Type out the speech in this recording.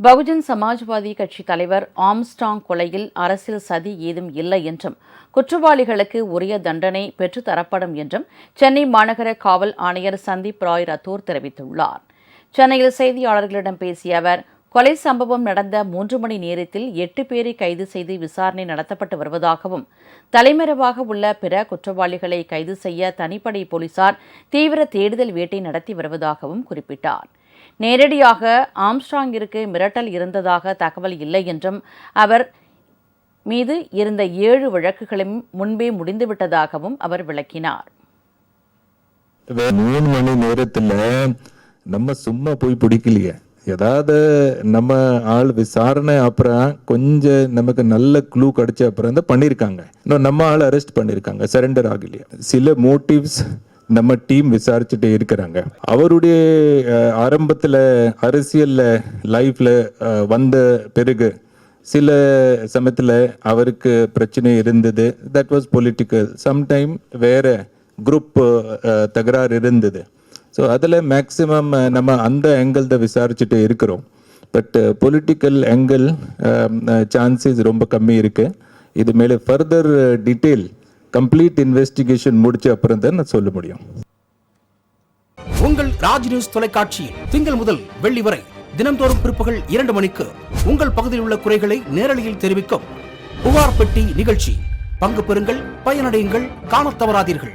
பகுஜன் சமாஜ்வாதி கட்சி தலைவர் ஆம்ஸ்டாங் கொலையில் அரசியல் சதி ஏதும் இல்லை என்றும் குற்றவாளிகளுக்கு உரிய தண்டனை பெற்றுத்தரப்படும் என்றும் சென்னை மாநகர காவல் ஆணையர் சந்தீப் ராய் ரத்தோர் தெரிவித்துள்ளார். சென்னையில் செய்தியாளர்களிடம் பேசிய அவர் கொலை சம்பவம் நடந்த மூன்று மணி நேரத்தில் எட்டு பேரை கைது செய்து விசாரணை நடத்தப்பட்டு வருவதாகவும் தலைமறைவாக உள்ள பிற குற்றவாளிகளை கைது செய்ய தனிப்படை போலீசார் தீவிர தேடுதல் வேட்டை நடத்தி வருவதாகவும் குறிப்பிட்டார். நேரடியாக ஆம்ஸ்ட்ராங்கிற்கு மிரட்டல் இருந்ததாக தகவல் இல்லை என்றும் அவர் மீது இருந்த ஏழு வழக்குகளும் முன்பே முடிந்துவிட்டதாகவும் அவர் விளக்கினார். மூணு மணி நேரத்தில் நம்ம சும்மா போய் பிடிக்கலையே. ஏதாவது நம்ம ஆள் விசாரணை அப்புறம் கொஞ்சம் நமக்கு நல்ல க்ளூ கிடைச்ச அப்புறம் தான் பண்ணியிருக்காங்க இன்னும் நம்ம ஆள் அரெஸ்ட் பண்ணியிருக்காங்க சரண்டர் ஆகலையே. சில மோட்டிவ்ஸ் நம்ம டீம் விசாரிச்சுட்டு இருக்கிறாங்க. அவருடைய ஆரம்பத்தில் அரசியலில் லைஃப்பில் வந்த பிறகு சில சமயத்தில் அவருக்கு பிரச்சனை இருந்தது. தட் வாஸ் பொலிட்டிக்கல் சம்டைம் வேறு குரூப் தகராறு இருந்தது. ஸோ அதில் மேக்ஸிமம் நம்ம அந்த ஆங்கிள் தான் விசாரிச்சுட்டு இருக்கிறோம். பட் பொலிட்டிக்கல் ஆங்கிள் சான்சஸ் ரொம்ப கம்மி இருக்கு. இது மேலே ஃபர்தர் டீட்டெயில் கம்ப்ளீட் இன்வெஸ்டிகேஷன் முடிச்ச அப்புறம் தான் நான் சொல்ல முடியும். உங்கள் ராஜ் நியூஸ் தொலைக்காட்சியில் திங்கள் முதல் வெள்ளி வரை தினம்தோறும் பிற்பகல் இரண்டு மணிக்கு உங்கள் பகுதியில் உள்ள குறைகளை நேரலையில் தெரிவிக்கும் புகார் பெட்டி நிகழ்ச்சி. பங்கு பெறுங்கள் பயனடையுங்கள் காணத் தவறாதீர்கள்.